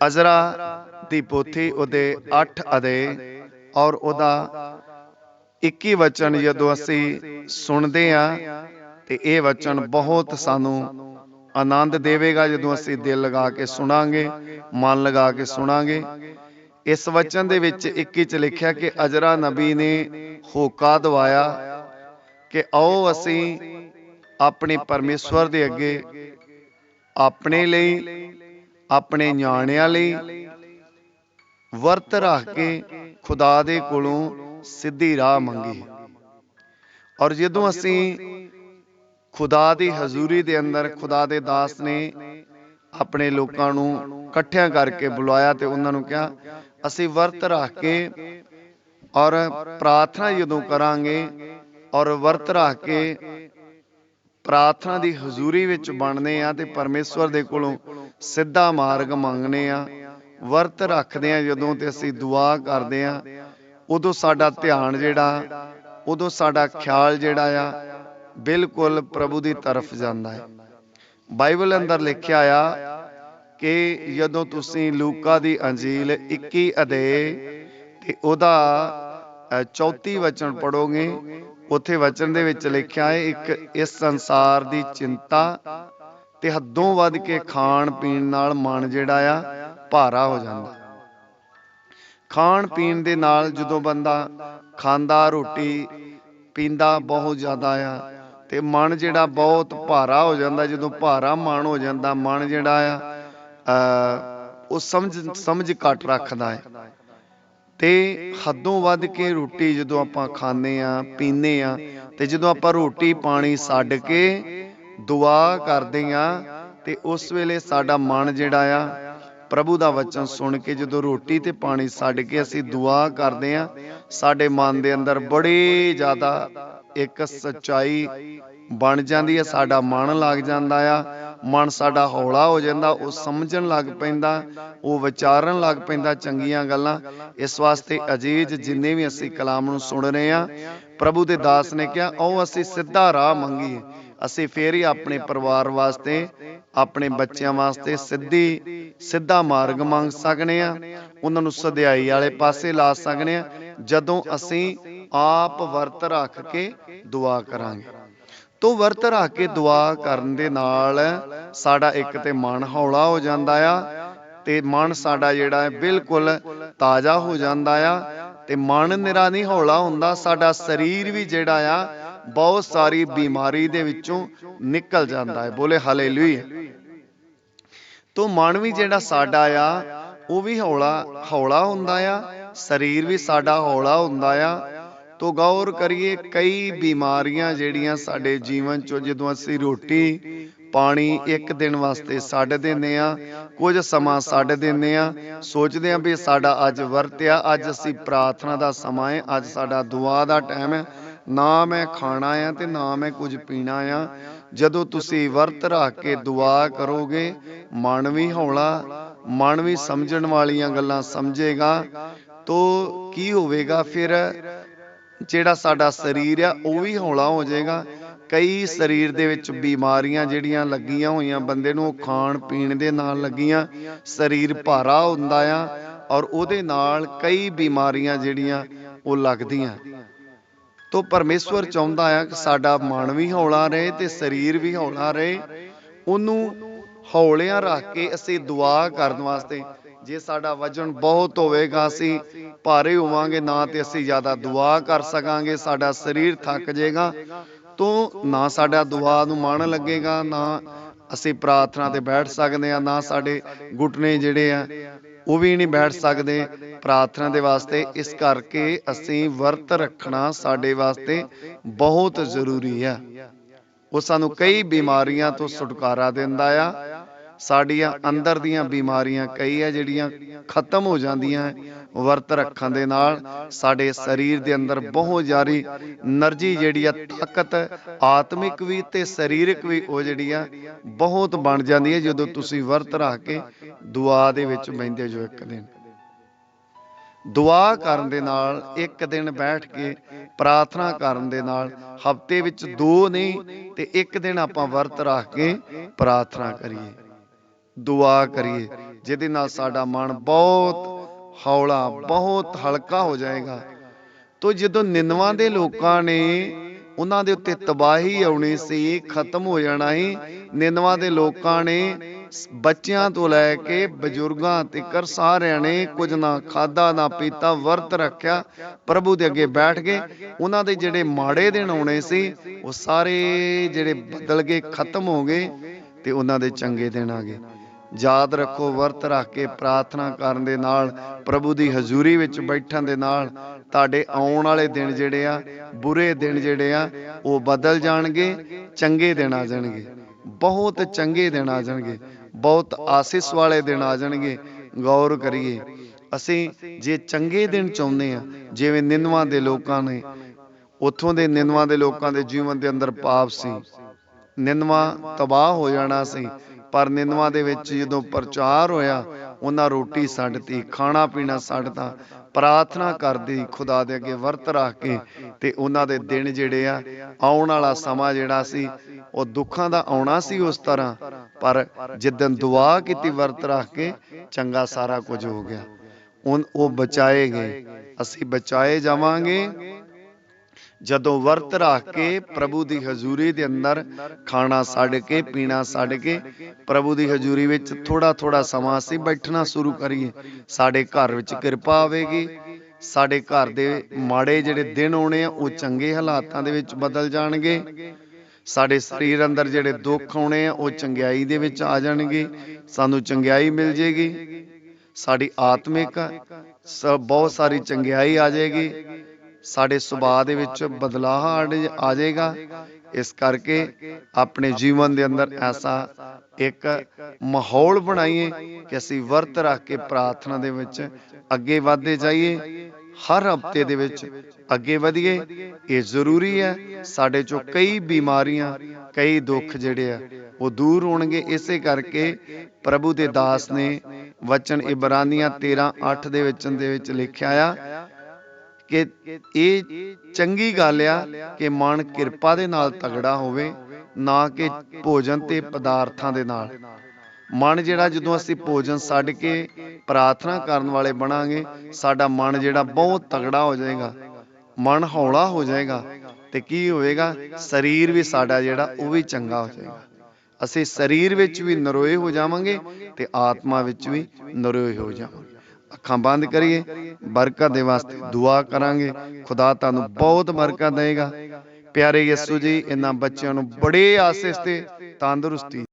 Ezra ਦੀ ਪੋਥੀ ਉਹਦੇ 8 ਅਦੇ ਔਰ ਉਹਦਾ 21 ਵਚਨ ਜਦੋਂ ਅਸੀਂ ਸੁਣਦੇ ਆ ਤੇ ਇਹ ਵਚਨ ਬਹੁਤ ਸਾਨੂੰ ਆਨੰਦ ਦੇਵੇਗਾ, ਜਦੋਂ ਅਸੀਂ ਦਿਲ ਲਗਾ ਕੇ ਸੁਣਾਂਗੇ, ਮਨ ਲਗਾ ਕੇ ਸੁਣਾਂਗੇ। ਇਸ ਵਚਨ ਦੇ ਵਿੱਚ 21 ਚ ਲਿਖਿਆ ਕਿ ਅਜਰਾ ਨਬੀ ਨੇ ਹੋਕਾ ਦਵਾਇਆ ਕਿ ਆਓ ਅਸੀਂ ਆਪਣੇ ਪਰਮੇਸ਼ਵਰ ਦੇ ਅੱਗੇ ਆਪਣੇ ਲਈ ਆਪਣੇ ਨਿਆਣਿਆਂ ਲਈ ਵਰਤ ਰੱਖ ਕੇ ਖੁਦਾ ਦੇ ਕੋਲੋਂ ਸਿੱਧੀ ਰਾਹ ਮੰਗੀ। ਔਰ ਜਦੋਂ ਅਸੀਂ ਖੁਦਾ ਦੀ ਹਜ਼ੂਰੀ ਦੇ ਅੰਦਰ ਖੁਦਾ ਦੇ ਦਾਸ ਨੇ ਆਪਣੇ ਲੋਕਾਂ ਨੂੰ ਇਕੱਠਿਆਂ ਕਰਕੇ ਬੁਲਾਇਆ ਤੇ ਉਹਨਾਂ ਨੂੰ ਕਿਹਾ, ਅਸੀਂ ਵਰਤ ਰੱਖ ਕੇ ਔਰ ਪ੍ਰਾਰਥਨਾ ਜਦੋਂ ਕਰਾਂਗੇ ਔਰ ਵਰਤ ਰੱਖ ਕੇ ਪ੍ਰਾਰਥਨਾ ਦੀ ਹਜ਼ੂਰੀ ਵਿੱਚ ਬਣਨੇ ਆ ਤੇ ਪਰਮੇਸ਼ਵਰ ਦੇ ਕੋਲੋਂ ਸਿੱਧਾ ਮਾਰਗ ਮੰਗਨੇ ਆ ਵਰਤ ਰੱਖਦੇ ਆ ਜਦੋਂ ਤੇ ਅਸੀਂ ਦੁਆ ਕਰਦੇ ਆ ਉਦੋਂ ਸਾਡਾ ਧਿਆਨ ਜਿਹੜਾ ਉਦੋਂ ਸਾਡਾ ਖਿਆਲ ਜਿਹੜਾ ਆ ਬਿਲਕੁਲ ਪ੍ਰਭੂ ਦੀ ਤਰਫ ਜਾਂਦਾ ਹੈ। ਬਾਈਬਲ ਅੰਦਰ ਲਿਖਿਆ ਆ ਕਿ ਜਦੋਂ ਤੁਸੀਂ ਲੂਕਾ ਦੀ ਅੰਜੀਲ 21 ਅਦੇ ਤੇ ਉਹਦਾ ਅ, 34 ਵਚਨ ਪੜੋਗੇ ਉੱਥੇ ਵਚਨ ਦੇ ਵਿੱਚ ਲਿਖਿਆ ਹੈ ਇੱਕ ਇਸ ਸੰਸਾਰ ਦੀ ਚਿੰਤਾ ਤੇ ਹੱਦੋਂ ਵੱਧ ਕੇ ਖਾਣ ਪੀਣ ਨਾਲ ਮਨ ਜਿਹੜਾ ਆ ਭਾਰਾ ਹੋ ਜਾਂਦਾ। ਖਾਣ ਪੀਣ ਦੇ ਨਾਲ ਜਦੋਂ ਬੰਦਾ ਖਾਂਦਾ, ਰੋਟੀ ਪੀਂਦਾ ਬਹੁਤ ਜ਼ਿਆਦਾ ਆ ਤੇ ਮਨ ਜਿਹੜਾ ਬਹੁਤ ਭਾਰਾ ਹੋ ਜਾਂਦਾ, ਜਦੋਂ ਭਾਰਾ ਮਨ ਹੋ ਜਾਂਦਾ, ਮਨ ਜਿਹੜਾ ਆ ਉਹ ਸਮਝ ਸਮਝ ਘੱਟ ਰੱਖਦਾ ਹੈ। ਤੇ ਹੱਦੋਂ ਵੱਧ ਕੇ ਰੋਟੀ ਜਦੋਂ ਆਪਾਂ ਖਾਂਦੇ ਆ ਪੀਂਦੇ ਆ ਤੇ ਜਦੋਂ ਆਪਾਂ ਰੋਟੀ ਪਾਣੀ ਛੱਡ ਕੇ ਦੁਆ ਕਰਦੇ ਆ ਤੇ ਉਸ ਵੇਲੇ ਸਾਡਾ ਮਨ ਜਿਹੜਾ ਆ, ਪ੍ਰਭੂ ਦਾ ਵਚਨ ਸੁਣ ਕੇ ਜਦੋਂ ਰੋਟੀ ਤੇ ਪਾਣੀ ਛੱਡ ਕੇ ਅਸੀਂ ਦੁਆ ਕਰਦੇ ਆ ਸਾਡੇ ਮਨ ਦੇ ਅੰਦਰ ਬੜੀ ਜ਼ਿਆਦਾ ਇੱਕ ਸਚਾਈ ਬਣ ਜਾਂਦੀ ਹੈ, ਸਾਡਾ ਮਨ ਲੱਗ ਜਾਂਦਾ ਆ, ਮਨ ਸਾਡਾ ਹੌਲਾ ਹੋ ਜਾਂਦਾ, ਉਹ ਸਮਝਣ ਲੱਗ ਪੈਂਦਾ, ਉਹ ਵਿਚਾਰਨ ਲੱਗ ਪੈਂਦਾ ਚੰਗੀਆਂ ਗੱਲਾਂ। ਇਸ ਵਾਸਤੇ ਅਜੀਜ਼ ਜਿੰਨੇ ਵੀ ਅਸੀਂ ਕਲਾਮ ਨੂੰ ਸੁਣ ਰਹੇ ਆ ਪ੍ਰਭੂ ਦੇ ਦਾਸ ਨੇ ਕਿਹਾ, ਆਓ ਅਸੀਂ ਸਿੱਧਾ ਰਾਹ ਮੰਗੀਏ। ਅਸੀਂ ਫੇਰ ਹੀ ਆਪਣੇ ਪਰਿਵਾਰ ਵਾਸਤੇ, ਆਪਣੇ ਬੱਚਿਆਂ ਵਾਸਤੇ ਸਿੱਧੀ, ਸਿੱਧਾ ਮਾਰਗ ਮੰਗ ਸਕਨੇ ਆ ਉਹਨਾਂ ਨੂੰ ਸਦਿਆਈ ਵਾਲੇ ਪਾਸੇ ਲਾ ਸਕਨੇ ਆ ਜਦੋਂ ਅਸੀਂ ਆਪ ਵਰਤ ਰੱਖ ਕੇ ਦੁਆ ਕਰਾਂਗੇ। ਤੋ ਵਰਤ ਰੱਖ ਕੇ ਦੁਆ ਕਰਨ ਦੇ ਨਾਲ ਸਾਡਾ ਇੱਕ ਤੇ ਮਨ ਹੌਲਾ ਹੋ ਜਾਂਦਾ ਆ, ਤੇ ਮਨ ਸਾਡਾ ਜਿਹੜਾ ਹੈ ਬਿਲਕੁਲ ਤਾਜ਼ਾ ਹੋ ਜਾਂਦਾ ਆ, ਤੇ ਮਨ ਨਿਰਾ ਨਹੀਂ ਹੌਲਾ ਹੁੰਦਾ, ਸਾਡਾ ਸਰੀਰ ਵੀ ਜਿਹੜਾ ਆ ਬਹੁਤ ਸਾਰੀ ਬਿਮਾਰੀ ਦੇ ਵਿੱਚੋਂ ਨਿਕਲ ਜਾਂਦਾ ਹੈ। ਬੋਲੇ ਹਾਲੇਲੂਇਆ। ਤੋ ਮਨ ਜਿਹੜਾ ਸਾਡਾ ਆ, ਉਹ ਵੀ ਹੌਲਾ ਹੌਲਾ ਹੁੰਦਾ ਆ, ਸਰੀਰ ਵੀ ਸਾਡਾ ਹੌਲਾ ਹੁੰਦਾ ਆ। ਤੋ ਗੌਰ ਕਰੀਏ, ਕਈ ਬਿਮਾਰੀਆਂ ਜਿਹੜੀਆਂ ਸਾਡੇ ਜੀਵਨ ਚੋਂ, ਜਦੋਂ ਅਸੀਂ ਰੋਟੀ, ਪਾਣੀ ਇੱਕ ਦਿਨ ਵਾਸਤੇ ਛੱਡ ਦਿੰਦੇ ਆ, ਕੁਝ ਸਮਾਂ ਛੱਡ ਦਿੰਦੇ ਆ, ਸੋਚਦੇ ਆ ਵੀ ਸਾਡਾ ਅੱਜ ਵਰਤਿਆ, ਅੱਜ ਅਸੀਂ ਪ੍ਰਾਰਥਨਾ ਦਾ ਸਮਾਂ ਹੈ ਅੱਜ ਸਾਡਾ ਦੁਆ ਦਾ ਟਾਈਮ ਹੈ ਨਾ ਮੈਂ ਖਾਣਾ ਆ ਤੇ ਨਾ ਮੈਂ ਕੁਝ ਪੀਣਾ ਆ। ਜਦੋਂ ਤੁਸੀਂ ਵਰਤ ਰੱਖ ਕੇ ਦੁਆ ਕਰੋਗੇ, ਮਨ ਵੀ ਹੌਲਾ, ਮਨ ਵੀ ਸਮਝਣ ਵਾਲੀਆਂ ਗੱਲਾਂ ਸਮਝੇਗਾ, ਤੋ ਕੀ ਹੋਵੇਗਾ ਫਿਰ? ਜਿਹੜਾ ਸਾਡਾ ਸਰੀਰ ਆ, ਉਹ ਵੀ ਹੌਲਾ ਹੋ ਜਾਏਗਾ। ਕਈ ਸਰੀਰ ਦੇ ਵਿੱਚ ਬਿਮਾਰੀਆਂ ਜਿਹੜੀਆਂ ਲੱਗੀਆਂ ਹੋਈਆਂ, ਬੰਦੇ ਨੂੰ ਉਹ ਖਾਣ ਪੀਣ ਦੇ ਨਾਲ ਲੱਗੀਆਂ, ਸਰੀਰ ਭਾਰਾ ਹੁੰਦਾ ਆ ਔਰ ਉਹਦੇ ਨਾਲ ਕਈ ਬਿਮਾਰੀਆਂ ਜਿਹੜੀਆਂ ਉਹ ਲੱਗਦੀਆਂ। ਤੋ ਪਰਮੇਸ਼ਵਰ ਚਾਹੁੰਦਾ ਆ ਕਿ ਸਾਡਾ ਮਨ ਵੀ ਹੌਲਾ ਰਹੇ ਤੇ ਸਰੀਰ ਵੀ ਹੌਲਾ ਰਹੇ। ਉਹਨੂੰ ਹੌਲਿਆਂ ਰੱਖ ਕੇ ਅਸੀਂ ਦੁਆ ਕਰਨ ਵਾਸਤੇ, ਜੇ ਸਾਡਾ ਵਜਨ ਬਹੁਤ ਹੋਵੇਗਾ, ਅਸੀਂ ਭਾਰੇ ਹੋਵਾਂਗੇ, ਨਾ ਤੇ ਅਸੀਂ ਜ਼ਿਆਦਾ ਦੁਆ ਕਰ ਸਕਾਂਗੇ, ਸਾਡਾ ਸਰੀਰ ਥੱਕ ਜਾਏਗਾ। ਤੋਂ ਨਾ ਸਾਡਾ ਦੁਆ ਨੂੰ ਮਨ ਲੱਗੇਗਾ, ਨਾ ਅਸੀਂ ਪ੍ਰਾਰਥਨਾ ਤੇ ਬੈਠ ਸਕਦੇ ਆ ਨਾ ਸਾਡੇ ਘੁਟਨੇ ਜਿਹੜੇ ਆ, ਉਹ ਵੀ ਨਹੀਂ ਬੈਠ ਸਕਦੇ। ਪ੍ਰਾਰਥਨਾ ਦੇ ਵਾਸਤੇ ਇਸ ਕਰਕੇ ਅਸੀਂ ਵਰਤ ਰੱਖਣਾ ਸਾਡੇ ਵਾਸਤੇ ਬਹੁਤ ਜ਼ਰੂਰੀ ਹੈ ਉਹ ਸਾਨੂੰ ਕਈ ਬਿਮਾਰੀਆਂ ਤੋਂ ਛੁਟਕਾਰਾ ਦਿੰਦਾ ਆ। ਸਾਡੀਆਂ ਅੰਦਰ ਦੀਆਂ ਬਿਮਾਰੀਆਂ ਕਈ ਹੈ ਜਿਹੜੀਆਂ ਖਤਮ ਹੋ ਜਾਂਦੀਆਂ ਵਰਤ ਰੱਖਣ ਦੇ ਨਾਲ ਸਾਡੇ ਸਰੀਰ ਦੇ ਅੰਦਰ ਬਹੁਤ ਜਾਰੀ એનર્ਜੀ ਜਿਹੜੀ ਆ ਤਾਕਤ ਆਤਮਿਕ ਵੀ ਤੇ ਸਰੀਰਕ ਵੀ ਉਹ ਜਿਹੜੀ ਆ ਬਹੁਤ ਬਣ ਜਾਂਦੀ ਹੈ ਜਦੋਂ ਤੁਸੀਂ ਵਰਤ ਰੱਖ ਕੇ ਦੁਆ ਦੇ ਵਿੱਚ ਬੈਂਦੇ ਜੋ ਇੱਕ ਦਿਨ। ਦੁਆ ਕਰਨ ਦੇ ਨਾਲ, ਇੱਕ ਦਿਨ ਬੈਠ ਕੇ ਪ੍ਰਾਰਥਨਾ ਕਰਨ ਦੇ ਨਾਲ, ਹਫ਼ਤੇ ਵਿੱਚ ਦੋ ਨਹੀਂ ਤੇ ਇੱਕ ਦਿਨ ਆਪਾਂ ਵਰਤ ਰੱਖ ਕੇ ਪ੍ਰਾਰਥਨਾ ਕਰੀਏ। ਦੁਆ ਕਰੀਏ, ਜਿਹਦੇ ਨਾਲ ਸਾਡਾ ਮਨ ਬਹੁਤ ਹੌਲਾ, ਬਹੁਤ ਹਲਕਾ ਹੋ ਜਾਏਗਾ। ਤੋ ਜਦੋਂ ਨਿੰਨਵਾ ਦੇ ਲੋਕਾਂ ਨੇ ਉਹਨਾਂ ਦੇ ਉੱਤੇ ਤਬਾਹੀ ਆਉਣੀ ਸੀ, ਖਤਮ ਹੋ ਜਾਣਾ ਸੀ, ਨਿੰਨਵਾ ਦੇ ਲੋਕਾਂ ਨੇ ਬੱਚਿਆਂ ਤੋਂ ਲੈ ਕੇ ਬਜ਼ੁਰਗਾਂ ਤੱਕ ਸਾਰਿਆਂ ਨੇ ਕੁਝ ਨਾ ਖਾਦਾ ਨਾ ਪੀਤਾ, ਵਰਤ ਰੱਖਿਆ, ਪ੍ਰਭੂ ਦੇ ਅੱਗੇ ਬੈਠ ਗਏ। ਉਹਨਾਂ ਦੇ ਜਿਹੜੇ ਮਾੜੇ ਦਿਨ ਆਉਣੇ ਸੀ, ਉਹ ਸਾਰੇ ਜਿਹੜੇ ਬਦਲ ਗਏ, ਖਤਮ ਹੋ ਗਏ ਤੇ ਉਹਨਾਂ ਦੇ ਚੰਗੇ ਦਿਨ ਆ ਗਏ। ਯਾਦ ਰੱਖੋ, ਵਰਤ ਰੱਖ ਕੇ ਪ੍ਰਾਰਥਨਾ ਕਰਨ ਦੇ ਨਾਲ, ਪ੍ਰਭੂ ਦੀ ਹਜ਼ੂਰੀ ਵਿੱਚ ਬੈਠਣ ਦੇ ਨਾਲ, ਤੁਹਾਡੇ ਆਉਣ ਵਾਲੇ ਦਿਨ ਜਿਹੜੇ ਆ, ਬੁਰੇ ਦਿਨ ਜਿਹੜੇ ਆ, ਉਹ ਬਦਲ ਜਾਣਗੇ, ਚੰਗੇ ਦਿਨ ਆ ਜਾਣਗੇ। ਬਹੁਤ ਚੰਗੇ ਦਿਨ ਆ ਜਾਣਗੇ, ਬਹੁਤ ਆਸੀਸ ਵਾਲੇ ਦਿਨ ਆ ਜਾਣਗੇ। ਗੌਰ ਕਰੀਏ, ਅਸੀਂ ਜੇ ਚੰਗੇ ਦਿਨ ਚਾਹੁੰਦੇ ਆ, ਜਿਵੇਂ ਨਿੰਨਵਾ ਦੇ ਲੋਕਾਂ ਨੇ, ਉੱਥੋਂ ਦੇ ਨਿੰਨਵਾ ਦੇ ਲੋਕਾਂ ਦੇ ਜੀਵਨ ਦੇ ਅੰਦਰ ਪਾਪ ਸੀ ਨਿੰਨਵਾ ਤਬਾਹ ਹੋ ਜਾਣਾ ਸੀ ਪਰ ਨਿੰਨਵਾ ਦੇ ਵਿੱਚ ਜਦੋਂ ਪ੍ਰਚਾਰ ਹੋਇਆ, ਉਹਨਾਂ ਰੋਟੀ ਛੱਡਤੀ ਖਾਣਾ ਪੀਣਾ ਛੱਡਤਾ ਪ੍ਰਾਰਥਨਾ ਕਰਦੀ ਖੁਦਾ ਦੇ ਅੱਗੇ ਵਰਤ ਰੱਖ ਕੇ ਤੇ ਉਹਨਾਂ ਦੇ ਦਿਨ ਜਿਹੜੇ ਆ, ਆਉਣ ਵਾਲਾ ਸਮਾਂ ਜਿਹੜਾ ਸੀ, ਉਹ ਦੁੱਖਾਂ ਦਾ ਆਉਣਾ ਸੀ ਉਸ ਤਰ੍ਹਾਂ, ਪਰ ਜਿੱਦਨ ਦੁਆ ਕੀਤੀ ਵਰਤ ਰੱਖ ਕੇ, ਚੰਗਾ ਸਾਰਾ ਕੁਝ ਹੋ ਗਿਆ। ਉਨ ਉਹ ਬਚਾਏ ਗਏ। ਅਸੀਂ ਬਚਾਏ ਜਾਵਾਂਗੇ। ਜਦੋਂ ਵਰਤ ਰੱਖ ਕੇ ਪ੍ਰਭੂ ਦੀ ਹਜ਼ੂਰੀ ਦੇ ਅੰਦਰ ਖਾਣਾ ਛੱਡ ਕੇ, ਪੀਣਾ ਛੱਡ ਕੇ, ਪ੍ਰਭੂ ਦੀ ਹਜ਼ੂਰੀ ਵਿੱਚ ਥੋੜਾ ਥੋੜਾ ਸਮਾਂ ਅਸੀਂ ਬੈਠਣਾ ਸ਼ੁਰੂ ਕਰੀਏ। ਸਾਡੇ ਘਰ ਵਿੱਚ ਕਿਰਪਾ ਆਵੇਗੀ। ਸਾਡੇ ਘਰ ਦੇ ਮਾੜੇ ਜਿਹੜੇ ਦਿਨ ਆਉਣੇ ਆ, ਉਹ ਚੰਗੇ ਹਾਲਾਤਾਂ ਦੇ ਵਿੱਚ ਬਦਲ ਜਾਣਗੇ। ਸਾਡੇ ਸਰੀਰ ਅੰਦਰ ਜਿਹੜੇ ਦੁੱਖ ਆਉਣੇ ਆ, ਉਹ ਚੰਗਿਆਈ ਦੇ ਵਿੱਚ ਆ ਜਾਣਗੇ। ਸਾਨੂੰ ਚੰਗਿਆਈ ਮਿਲ ਜੇਗੀ ਸਾਡੀ ਆਤਮਿਕ ਸ- ਬਹੁਤ ਸਾਰੀ ਚੰਗਿਆਈ ਆ ਜਾਏਗੀ। ਸਾਡੇ ਸੁਭਾਅ ਦੇ ਵਿੱਚ ਬਦਲਾਅ ਆੜ- ਆ ਜਾਏਗਾ ਇਸ ਕਰਕੇ ਆਪਣੇ ਜੀਵਨ ਦੇ ਅੰਦਰ ਐਸਾ ਇੱਕ ਮਾਹੌਲ ਬਣਾਈਏ ਕਿ ਅਸੀਂ ਵਰਤ ਰੱਖ ਕੇ ਪ੍ਰਾਰਥਨਾ ਦੇ ਵਿੱਚ ਅੱਗੇ ਵਧਦੇ ਜਾਈਏ। ਹਰ ਹਫ਼ਤੇ ਦੇ ਵਿੱਚ ਅੱਗੇ ਵਧੀਏ। ਇਹ ਜ਼ਰੂਰੀ ਹੈ। ਸਾਡੇ ਚੋਂ ਕਈ ਬਿਮਾਰੀਆਂ, ਕਈ ਦੁੱਖ ਜਿਹੜੇ ਆ, ਉਹ ਦੂਰ ਹੋਣਗੇ। ਇਸੇ ਕਰਕੇ ਪ੍ਰਭੂ ਦੇ ਦਾਸ ਨੇ ਵਚਨ ਇਬਰਾਨੀਆਂ 13 8 ਦੇ ਵਿੱਚ ਦੇ ਵਿੱਚ ਲਿਖਿਆ ਆ ਕਿ ਇਹ ਚੰਗੀ ਗੱਲ ਆ ਕਿ ਮਨ ਕਿਰਪਾ ਦੇ ਨਾਲ ਤਗੜਾ ਹੋਵੇ, ਨਾ ਕਿ ਭੋਜਨ ਤੇ ਪਦਾਰਥਾਂ ਦੇ ਨਾਲ। ਮਨ ਜਿਹੜਾ ਜਦੋਂ ਅਸੀਂ ਭੋਜਨ ਛੱਡ ਕੇ ਪ੍ਰਾਰਥਨਾ ਕਰਨ ਵਾਲੇ ਬਣਾਂਗੇ, ਸਾਡਾ ਮਨ ਜਿਹੜਾ ਬਹੁਤ ਤਗੜਾ ਹੋ ਜਾਏਗਾ, ਮਨ ਹੌਲਾ ਹੋ ਜਾਏਗਾ ਤੇ ਕੀ ਹੋਵੇਗਾ ਸਰੀਰ ਵੀ ਸਾਡਾ ਜਿਹੜਾ ਉਹ ਵੀ ਚੰਗਾ ਹੋ ਜਾਏਗਾ। ਅਸੀਂ ਸਰੀਰ ਵਿੱਚ ਵੀ ਨਰੋਏ ਹੋ ਜਾਵਾਂਗੇ ਤੇ ਆਤਮਾ ਵਿੱਚ ਵੀ ਨਰੋਏ ਹੋ ਜਾਵਾਂਗੇ। ਅੱਖਾਂ ਬੰਦ ਕਰੀਏ। ਬਰਕਤ ਦੇ ਵਾਸਤੇ ਦੁਆ ਕਰਾਂਗੇ। ਖੁਦਾ ਤੁਹਾਨੂੰ ਬਹੁਤ ਬਰਕਤ ਦੇਗਾ ਪਿਆਰੇ ਯਿਸੂ ਜੀ ਇਹਨਾਂ ਬੱਚਿਆਂ ਨੂੰ ਬੜੇ ਆਸੀਸ ਤੇ ਤੰਦਰੁਸਤੀ